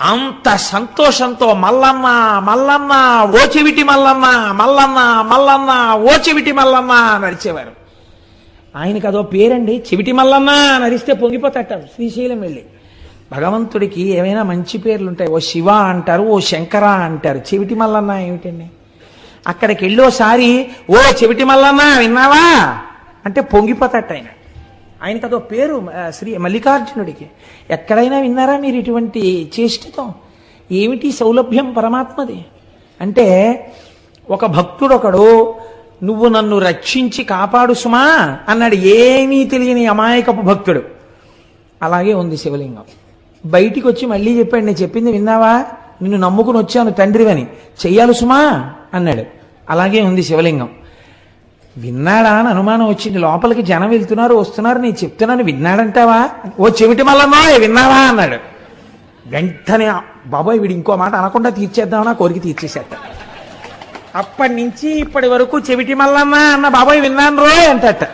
అంత సంతోషంతో మల్లమ్మ మల్లమ్మ ఓ మల్లమ్మ మల్లమ్మ మల్లమ్మ మల్లన్న ఓ నడిచేవారు ఆయనకి అదో పేరండి చెవిటి మల్లమ్మ నరిస్తే పొంగిపోతాట శ్రీశైలం వెళ్ళి. భగవంతుడికి ఏమైనా మంచి పేర్లు ఉంటాయి ఓ శివ అంటారు ఓ శంకర అంటారు. చెవిటి మల్లన్న ఏమిటండి? అక్కడికి వెళ్ళోసారి ఓ చెవిటి మల్లన్న విన్నావా? అంటే పొంగిపోతాట ఆయన. ఆయనకి అదో పేరు శ్రీ మల్లికార్జునుడికి. ఎక్కడైనా విన్నారా మీరు ఇటువంటి చేష్టతో? ఏమిటి సౌలభ్యం పరమాత్మది? అంటే ఒక భక్తుడు ఒకడు నువ్వు నన్ను రక్షించి కాపాడు సుమా అన్నాడు ఏమీ తెలియని అమాయకపు భక్తుడు. అలాగే ఉంది శివలింగం. బయటికి వచ్చి మళ్ళీ చెప్పాడు నేను చెప్పింది విన్నావా? నిన్ను నమ్ముకుని వచ్చాను తండ్రివని. చెయ్యాలి సుమా అన్నాడు. అలాగే ఉంది శివలింగం. విన్నాడా అని అనుమానం వచ్చింది. లోపలికి జనం వెళ్తున్నారు వస్తున్నారు నేను చెప్తున్నాను విన్నాడంటావా? ఓ చెవిటి మల్లమ్మా విన్నావా? అన్నాడు. వెంటనే బాబాయ్ వీడు ఇంకో మాట అనకుండా తీర్చేద్దామని కోరిక తీర్చేసేట అప్పటి నుంచి ఇప్పటి వరకు చెవిటి మల్లమ్మ అన్న బాబాయ్ విన్నాను రోయ్ అంటట